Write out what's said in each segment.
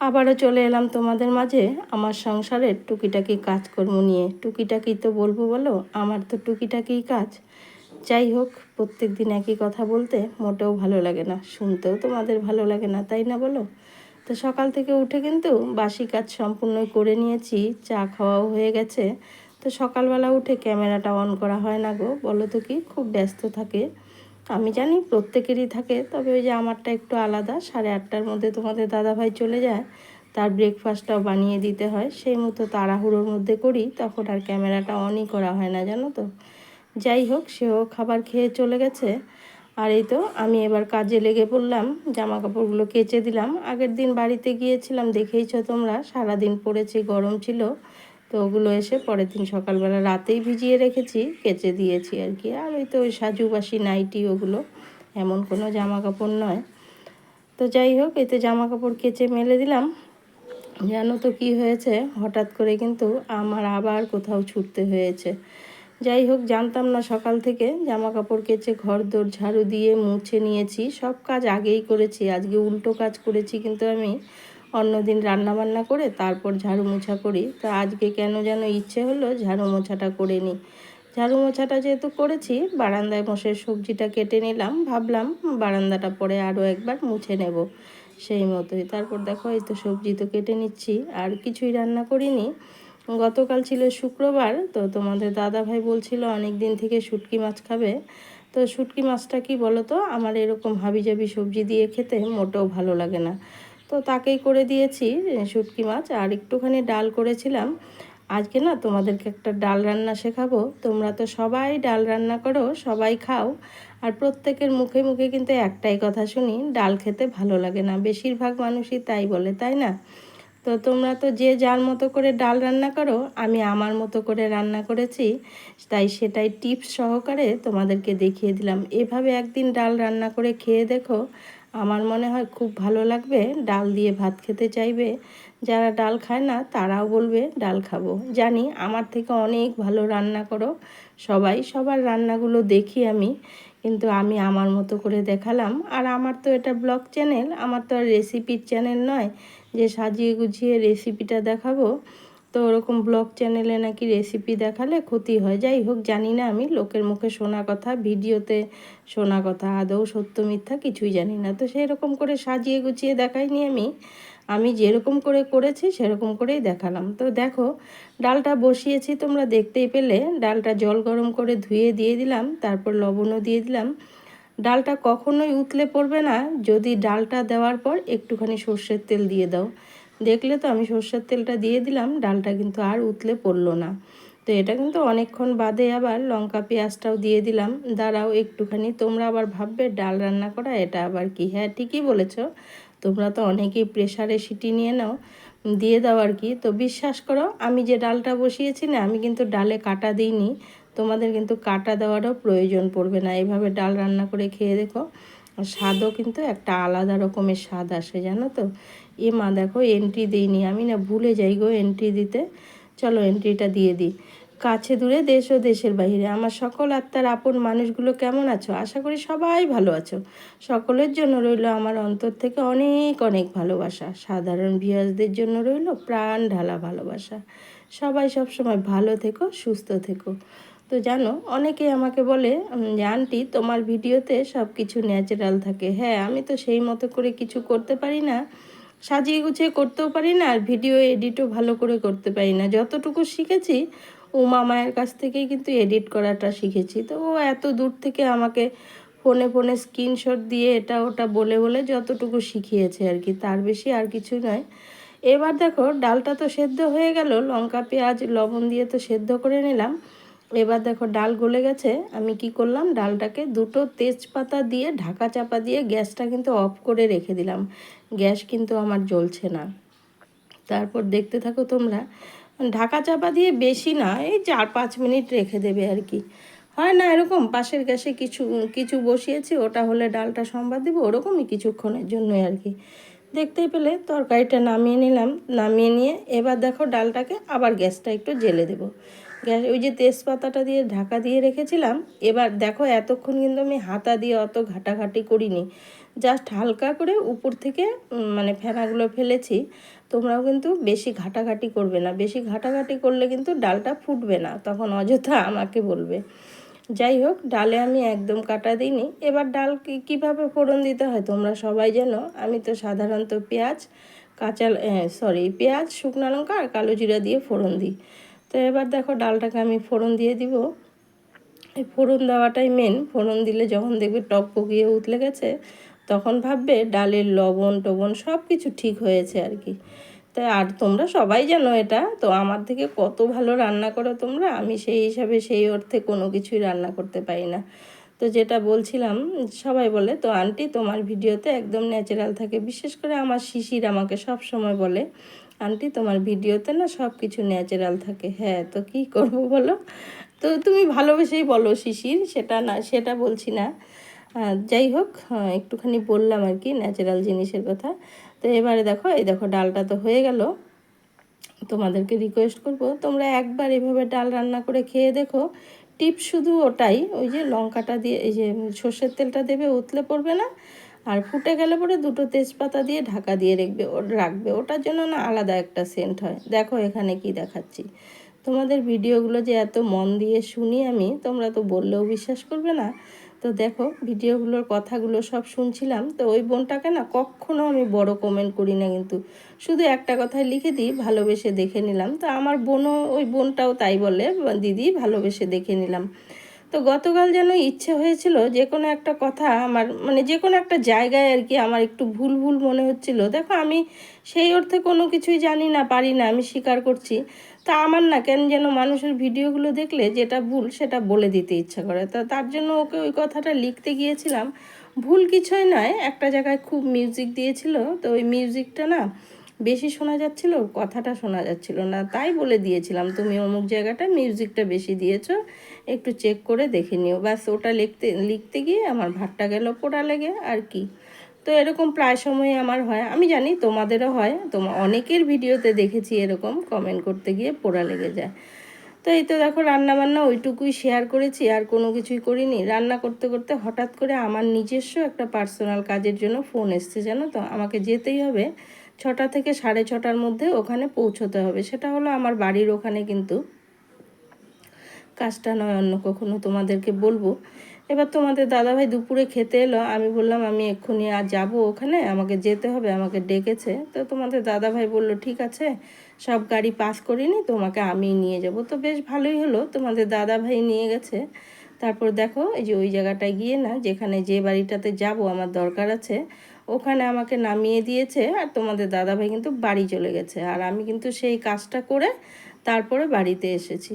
আবারও চলে এলাম তোমাদের মাঝে। আমার সংসারের টুকিটাকি কাজকর্ম নিয়ে। টুকিটাকি তো বলব বলো, আমার তো টুকিটাকিই কাজ। যাই হোক প্রত্যেক দিন একই কথা বলতে মোটেও ভালো লাগে না। শুনতেও তোমাদের ভালো লাগে না, তাই না বলো? তো সকাল থেকে উঠে কিন্তু বাসি কাজ সম্পূর্ণই করে নিয়েছি, চা খাওয়াও হয়ে গেছে। তো সকালবেলা উঠে ক্যামেরাটা অন করা হয় না গো, বলো তো কি? খুব ব্যস্ত থাকে। আমি জানি প্রত্যেকেরই থাকে, তবে ওই যে আমারটা একটু আলাদা। সাড়ে আটটার মধ্যে তোমাদের দাদাভাই চলে যায়, তার ব্রেকফাস্টটাও বানিয়ে দিতে হয়। সেই মতো তাড়াহুড়োর মধ্যে করি, তখন আর ক্যামেরাটা অনই করা হয় না, জানো তো? যাই হোক, সেও খাবার খেয়ে চলে গেছে। আর এই তো, আমি এবার কাজে লেগে পড়লাম জামা কাপড়গুলো কেচে দিলাম। আগের দিন বাড়িতে গিয়েছিলাম, দেখেইছ তোমরা, সারাদিন পড়েছি, গরম ছিল। তো ওগুলো এসে পরের দিন সকালবেলা রাতেই ভিজিয়ে রেখেছি, কেচে দিয়েছি আর কি। আর ওই তো ওই সাজুবাসি নাইটি ওগুলো, এমন কোনো জামা কাপড় নয়। তো যাই হোক, এতে জামা কাপড় কেচে মেলে দিলাম। জানো তো কি হয়েছে? হঠাৎ করে কিন্তু আমার আবার কোথাও ছুটতে হয়েছে। যাই হোক, জানতাম না সকাল থেকে জামা কাপড় কেচে ঘর দৌড় ঝাড়ু দিয়ে মুছে নিয়েছি। সব কাজ আগেই করেছি, আজকে উল্টো কাজ করেছি কিন্তু আমি। অন্যদিন রান্না বান্না করে তারপর ঝাড়ু মোছা করি। তা আজকে কেন যেন ইচ্ছে হলো ঝাড়ু মোছাটা করে নিই। ঝাড়ু মোছাটা যেহেতু করেছি, বারান্দায় বসে সবজিটা কেটে নিলাম, ভাবলাম বারান্দাটা পরে আরও একবার মুছে নেব সেই মতোই। তারপর দেখো, এই তো সবজি তো কেটে নিচ্ছি, আর কিছুই রান্না করিনি। গতকাল ছিল শুক্রবার, তো তোমাদের দাদা ভাই বলছিল অনেক দিন থেকে শুটকি মাছ খাবে। তো শুটকি মাছটা কি বলো তো আমার এরকম হাবিজাবি সবজি দিয়ে খেতে মোটেও ভালো লাগে না। তো তাকেই করে দিয়েছি শুটকি মাছ। আর একটুখানি ডাল করেছিলাম। আজকে না তোমাদেরকে একটা ডাল রান্না শেখাবো। তোমরা তো সবাই ডাল রান্না করো, সবাই খাও। আর প্রত্যেকের মুখে মুখে কিন্তু একটাই কথা শুনি, ডাল খেতে ভালো লাগে না। বেশিরভাগ মানুষই তাই বলে, তাই না? তো তোমরা তো যে যার মতো করে ডাল রান্না করো, আমি আমার মতো করে রান্না করেছি। তাই সেটাই টিপস সহকারে তোমাদেরকে দেখিয়ে দিলাম। এভাবে একদিন ডাল রান্না করে খেয়ে দেখো। আমার মনে হয় খুব ভালো লাগবে, ডাল দিয়ে ভাত খেতে চাইবে। যারা ডাল খায় না, তারাও বলবে, ডাল খাব। জানি আমার থেকে অনেক ভালো রান্না করো সবাই, সবার রান্নাগুলো দেখি আমি, কিন্তু আমি আমার মতো করে দেখালাম। আর আমার তো এটা ব্লগ চ্যানেল, আমার তো আর রেসিপির চ্যানেল নয় যে সাজিয়ে গুছিয়ে রেসিপিটা দেখাবো। তো ওরকম ব্লগ চ্যানেলে নাকি রেসিপি দেখালে ক্ষতি হয়। যাই হোক, জানি না আমি, লোকের মুখে শোনা কথা, ভিডিওতে শোনা কথা, আদৌ সত্য মিথ্যা কিছুই জানি না। তো সেই রকম করে সাজিয়ে গুছিয়ে দেখাইনি আমি। আমি যেরকম করে করেছি, সেরকম করেই দেখালাম। তো দেখো, ডালটা বসিয়েছি তোমরা দেখতেই পেলে। ডালটা জল গরম করে ধুয়ে দিয়ে দিলাম, তারপর লবণও দিয়ে দিলাম। ডালটা কখনোই উতলে পড়বে না। যদি ডালটা দেওয়ার পর একটুখানি সর্ষের তেল দিয়ে দাও। দেখলে তো আমি সর্ষের তেলটা দিয়ে দিলাম, ডালটা কিন্তু আর উতলে পড়ল না। তো এটা কিন্তু অনেকক্ষণ বাদে আবার লঙ্কা, পেঁয়াজটাও দিয়ে দিলাম। দাঁড়াও একটুখানি, তোমরা আবার ভাববে ডাল রান্না করা এটা আবার কি? হ্যাঁ ঠিকই বলেছ। তোমরা তো অনেকেই প্রেশারে সিটি নিয়ে নাও, দিয়ে দাও আর কি। তো বিশ্বাস করো, আমি যে ডালটা বসিয়েছি না, আমি কিন্তু ডালে কাটা দিইনি। তোমাদের কিন্তু কাটা দেওয়ারও প্রয়োজন পড়বে না। এইভাবে ডাল রান্না করে খেয়ে দেখো। স্বাদও কিন্তু একটা আলাদা রকমের স্বাদ আসে, জানো তো? এ মা দেখো এন্ট্রি দিইনি, আমি না ভুলে যাই গো এন্ট্রি দিতে। চলো এন্ট্রিটা দিয়ে দিই। কাছে দূরে, দেশ ও দেশের বাহিরে। আমার সকল আত্মার আপন মানুষগুলো কেমন আছো? আশা করি সবাই ভালো আছো। সকলের জন্য রইল আমার অন্তর থেকে অনেক অনেক ভালোবাসা। সাধারণ ভিয়াসদের জন্য রইল প্রাণ ঢালা ভালোবাসা। সবাই সবসময় ভালো থেকো, সুস্থ থেকো। তো জানো অনেকে আমাকে বলে যে, আন্টি, তোমার ভিডিওতে সব কিছু ন্যাচারাল থাকে। হ্যাঁ আমি তো সেই মতো করে কিছু করতে পারি না, সাজিয়ে গুছিয়ে করতেও পারি না, আর ভিডিও এডিটও ভালো করে করতে পারি না। যতটুকু শিখেছি, উমা মায়ের কাছ থেকেই কিন্তু এডিট করাটা শিখেছি। তো ও এত দূর থেকে আমাকে ফোনে ফোনে স্ক্রিনশট দিয়ে এটা ওটা বলে বলে যতটুকু শিখিয়েছে আর কি, তার বেশি আর কিছু নয়। এবার দেখো, ডালটা তো সেদ্ধ হয়ে গেল, লঙ্কা, পেঁয়াজ, লবণ দিয়ে তো সেদ্ধ করে নিলাম। এবার দেখো ডাল গলে গেছে, আমি কি করলাম? ডালটাকে দুটো তেজপাতা দিয়ে ঢাকা চাপা দিয়ে গ্যাসটা কিন্তু অফ করে রেখে দিলাম। গ্যাস কিন্তু আমার জ্বলছে না। তারপর দেখতে থাকো তোমরা, ঢাকা চাপা দিয়ে বেশি না, এই চার পাঁচ মিনিট রেখে দেবে আর কি। হয় না, এরকম পাশের গ্যাসে কিছু কিছু বসিয়েছি, ওটা হলে ডালটা সম্বাদ দেবো, ওরকমই কিছুক্ষণের জন্যই আর কি। দেখতে পেলে তরকারিটা নামিয়ে নিলাম, নামিয়ে নিয়ে এবার দেখো ডালটাকে আবার গ্যাসটা একটু জেলে দেবো। গ্যাস, ওই যে তেজপাতাটা দিয়ে ঢাকা দিয়ে রেখেছিলাম, এবার দেখো এতক্ষণ কিন্তু আমি হাতা দিয়ে অত ঘাটাঘাটি করিনি। জাস্ট হালকা করে উপর থেকে মানে ফেনাগুলো ফেলেছি, তোমরাও কিন্তু বেশি ঘাটাঘাটি করবে না। বেশি ঘাটাঘাটি করলে কিন্তু ডালটা ফুটবে না, তখন অযথা আমাকে বলবে। যাই হোক, ডালে আমি একদম কাটা দিইনি। এবার ডাল কীভাবে ফোড়ন দিতে হয় তোমরা সবাই জানো। আমি তো সাধারণত পেঁয়াজ, কাঁচা সরি পেঁয়াজ, শুকনো লঙ্কা আর কালো জিরা দিয়ে ফোড়ন দিই। তো এবার দেখো ডালটাকে আমি ফোড়ন দিয়ে দিব। এই ফোড়ন দেওয়াটাই মেন ফোড়ন দিলে যখন দেখবে টক পকিয়ে উতলে গেছে, তখন ভাববে ডালের লবণ টবণ সব কিছু ঠিক হয়েছে আর কি। তা আর তোমরা সবাই জানো এটা, তো আমার থেকে কত ভালো রান্না করো তোমরা, আমি সেই হিসাবে সেই অর্থে কোনো কিছুই রান্না করতে পারি না। তো যেটা বলছিলাম, সবাই বলে, তো আন্টি, তোমার ভিডিওতে একদম ন্যাচারাল থাকে, বিশেষ করে আমার শিশির আমাকে সব সময় বলে আন্টি, তোমার ভিডিওতে না সব কিছু ন্যাচারাল থাকে। হ্যাঁ তো কি করব বলো? তো তুমি ভালোবেসেই বলো শিশির, সেটা না, সেটা বলছি না। যাই হোক একটুখানি বললাম আর কি ন্যাচারাল জিনিসের কথা। তো এবারে দেখো, এই দেখো ডালটা তো হয়ে গেল। তোমাদেরকে রিকোয়েস্ট করব, তোমরা একবার এভাবে ডাল রান্না করে খেয়ে দেখো। টিপ শুধু ওটাই, ওই যে লঙ্কাটা দিয়ে, এই যে সর্ষের তেলটা দেবে, উতলে পড়বে না। আর ফুটে গেলে পরে দুটো তেজপাতা দিয়ে ঢাকা দিয়ে রাখবে ও, রাখবে। ওটার জন্য না আলাদা একটা সেন্ট হয়। দেখো এখানে কি দেখাচ্ছি। তোমাদের ভিডিওগুলো যে এত মন দিয়ে শুনি আমি, তোমরা তো বললেও বিশ্বাস করবে না। তো দেখো ভিডিওগুলোর কথাগুলো সব শুনছিলাম। তো ওই বোনটাকে না কখনো আমি বড় কমেন্ট করি না কিন্তু। শুধু একটা কথাই লিখে দিই, ভালোবেসে দেখে নিলাম। তো আমার বোনও, ওই বোনটাও তাই বলে, দিদি, ভালোবেসে দেখে নিলাম। তো গতকাল যেন ইচ্ছে হয়েছিল যে কোনো একটা কথা আমার মানে যে কোনো একটা জায়গায় আর কি আমার একটু ভুল ভুল মনে হচ্ছিল। দেখো, আমি সেই অর্থে কোনো কিছুই জানি না, পারি না, আমি স্বীকার করছি। তা আমার না কেন যেন মানুষের ভিডিওগুলো দেখলে যেটা ভুল সেটা বলে দিতে ইচ্ছা করে। তা তার জন্য ওকে ওই কথাটা লিখতে গিয়েছিলাম। ভুল কিছুই নয়, একটা জায়গায় খুব মিউজিক দিয়েছিল। তো ওই মিউজিকটা না বেশি শোনা যাচ্ছিল, কথাটা শোনা যাচ্ছিল না। তাই বলে দিয়েছিলাম, তুমি অমুক জায়গাটা মিউজিকটা বেশি দিয়েছ, একটু চেক করে দেখে নিও। ব্যাস, ওটা লিখতে লিখতে গিয়ে আমার ভাতটা গেল পোড়া লেগে, আর কি। তো এরকম প্রায় সময় আমার হয়। আমি জানি তোমাদেরও হয় তোমার অনেকের ভিডিওতে দেখেছি এরকম কমেন্ট করতে গিয়ে পোড়া লেগে যায়। তো এই তো দেখো রান্না বান্না ওইটুকুই শেয়ার করেছি, আর কোনো কিছুই করিনি। রান্না করতে করতে হঠাৎ করে আমার নিজস্ব একটা পার্সোনাল কাজের জন্য ফোন এসছে, জানো তো? আমাকে যেতেই হবে। ছটা থেকে সাড়ে ছটার মধ্যে ওখানে পৌঁছতে হবে। সেটা হলো আমার বাড়ির ওখানে কিন্তু কাজটা নয়, অন্য কখনো তোমাদেরকে বলব। এবার তোমাদের দাদাভাই দুপুরে খেতে এলো, আমি বললাম, আমি এক্ষুনি আর যাব ওখানে, আমাকে যেতে হবে, আমাকে ডেকেছে। তো তোমাদের দাদাভাই বলল, ঠিক আছে, সব গাড়ি পাস করিনি তোমাকে আমি নিয়ে যাব। তো বেশ ভালোই হলো, তোমাদের দাদাভাই নিয়ে গেছে। তারপর দেখো, এই যে ওই জায়গাটায় গিয়ে না, যেখানে যে বাড়িটাতে যাব, আমার দরকার আছে ওখানে আমাকে নামিয়ে দিয়েছে আর তোমাদের দাদাভাই কিন্তু বাড়ি চলে গেছে। আর আমি কিন্তু সেই কাজটা করে তারপরে বাড়িতে এসেছি।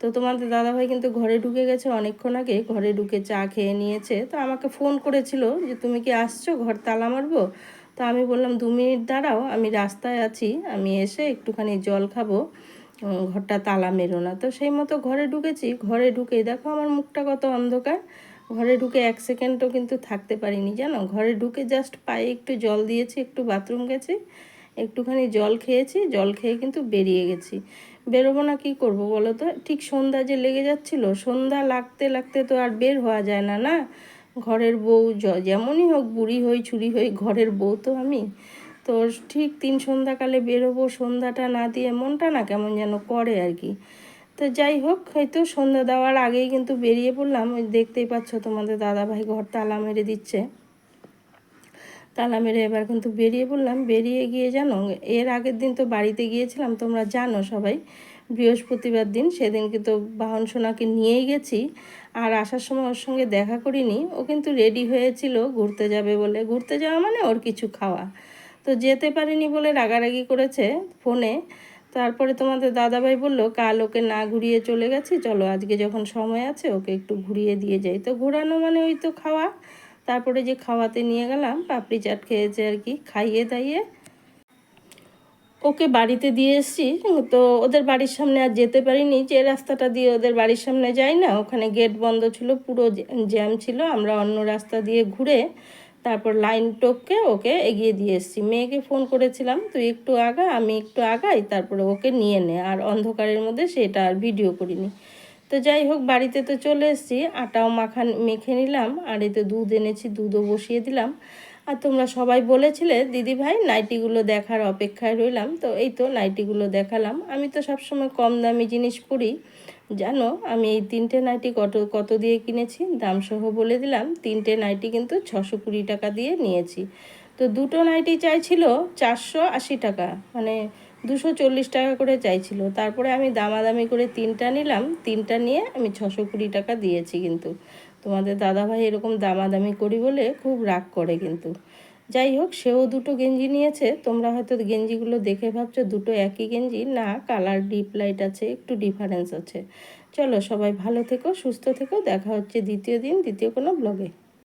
তো তোমাদের দাদাভাই কিন্তু ঘরে ঢুকে গেছে অনেকক্ষণ আগে, ঘরে ঢুকে চা খেয়ে নিয়েছে। তো আমাকে ফোন করেছিল যে, তুমি কি আসছো? ঘর তালা মারবো? তো আমি বললাম, দু মিনিট দাঁড়াও, আমি রাস্তায় আছি, আমি এসে একটুখানি জল খাব। ঘরটা তালা মেরো না। তো সেই মতো ঘরে ঢুকেছি। ঘরে ঢুকেই দেখো আমার মুখটা কত অন্ধকার। ঘরে ঢুকে এক সেকেন্ডও কিন্তু থাকতে পারিনি, জানো? ঘরে ঢুকে জাস্ট পায়ে একটু জল দিয়েছি, একটু বাথরুম গেছি, একটুখানি জল খেয়েছি, জল খেয়ে কিন্তু বেরিয়ে গেছি। বেরোবো না, কী করব বলো তো? ঠিক সন্ধ্যা যে লেগে যাচ্ছিল, সন্ধ্যা লাগতে লাগতে তো আর বের হওয়া যায় না না? ঘরের বউ যেমনই হোক বুড়ি হই ছুরি হই, ঘরের বউ তো আমি। তো ঠিক তিন সন্ধ্যাকালে বেরোবো, সন্ধ্যাটা না দিয়ে মনটা না কেমন যেন করে আর কি। তো যাই হোক, হয়তো সন্ধ্যা দেওয়ার আগেই কিন্তু বেরিয়ে পড়লাম। ওই দেখতেই পাচ্ছ তোমাদের দাদাভাই ঘর তালা মেরে দিচ্ছে। তালা মেরে এবার কিন্তু বেরিয়ে পড়লাম। বেরিয়ে গিয়ে জানো, এর আগের দিন তো বাড়িতে গিয়েছিলাম, তোমরা জানো সবাই। বৃহস্পতিবার দিন সেদিন কিন্তু বাহন সোনাকে নিয়েই গেছি। আর আসার সময় ওর সঙ্গে দেখা করিনি। ও কিন্তু রেডি হয়েছিল ঘুরতে যাবে বলে। ঘুরতে যাওয়া মানে ওর কিছু খাওয়া। তো যেতে পারিনি বলে রাগারাগি করেছে ফোনে। তারপরে তোমাদের দাদাভাই বলল, কাল ওকে না ঘুরিয়ে চলে গেছি, চলো আজকে যখন সময় আছে ওকে একটু ঘুরিয়ে দিয়ে যাই। তো ঘোরানো মানে ওই তো খাওয়া। তারপরে যে খাওয়াতে নিয়ে গেলাম, পাপড়ি চাট খেয়েছে আর কি, খাইয়ে দাইয়ে। ওকে বাড়িতে দিয়ে এসেছি, তো ওদের বাড়ির সামনে আর যেতে পারিনি, যে রাস্তাটা দিয়ে ওদের বাড়ির সামনে যাই না, ওখানে গেট বন্ধ ছিল, পুরো জ্যাম ছিল, আমরা অন্য রাস্তা দিয়ে ঘুরে তারপর লাইন টপকে ওকে এগিয়ে দিয়ে এসেছি। মেয়েকে ফোন করেছিলাম, তুই একটু আগা, আমি একটু আগাই, তারপরে ওকে নিয়ে নে। আর অন্ধকারের মধ্যে সেটা আর ভিডিও করিনি। তো যাই হোক, বাড়িতে তো চলে এসেছি, আটাও মাখান মেখে নিলাম, আর এতে দুধ এনেছি, দুধও বসিয়ে দিলাম। আর তোমরা সবাই বলেছিলে, দিদি ভাই, নাইটিগুলো দেখার অপেক্ষায় রইলাম। তো এই তো নাইটিগুলো দেখালাম। আমি তো সবসময় কম দামি জিনিস পরি। জানো, আমি এই তিনটে নাইটি কত কত দিয়ে কিনেছি? দাম সহ বলে দিলাম, তিনটে নাইটি কিন্তু ছশো কুড়ি টাকা দিয়ে নিয়েছি। তো দুটো নাইটি চাইছিল চারশো আশি টাকা মানে দুশো চল্লিশ টাকা করে চাইছিল। তারপরে আমি দামাদামি করে তিনটা নিলাম, তিনটা নিয়ে আমি ছশো কুড়ি টাকা দিয়েছি কিন্তু। তোমাদের দাদাভাই এরকম দামাদামি করি বলে খুব রাগ করে কিন্তু। যাই হোক, সেও দুটো গেঞ্জি নিয়েছে। তোমরা হয়তো গেঞ্জিগুলো দেখে ভাবছ, দুটো একই গেঞ্জি। না, কালার ডিপ লাইট আছে, একটু ডিফারেন্স আছে। চলো সবাই ভালো থেকো, সুস্থ থেকো। দেখা হচ্ছে দ্বিতীয় দিন, দ্বিতীয় কোনো ব্লগে।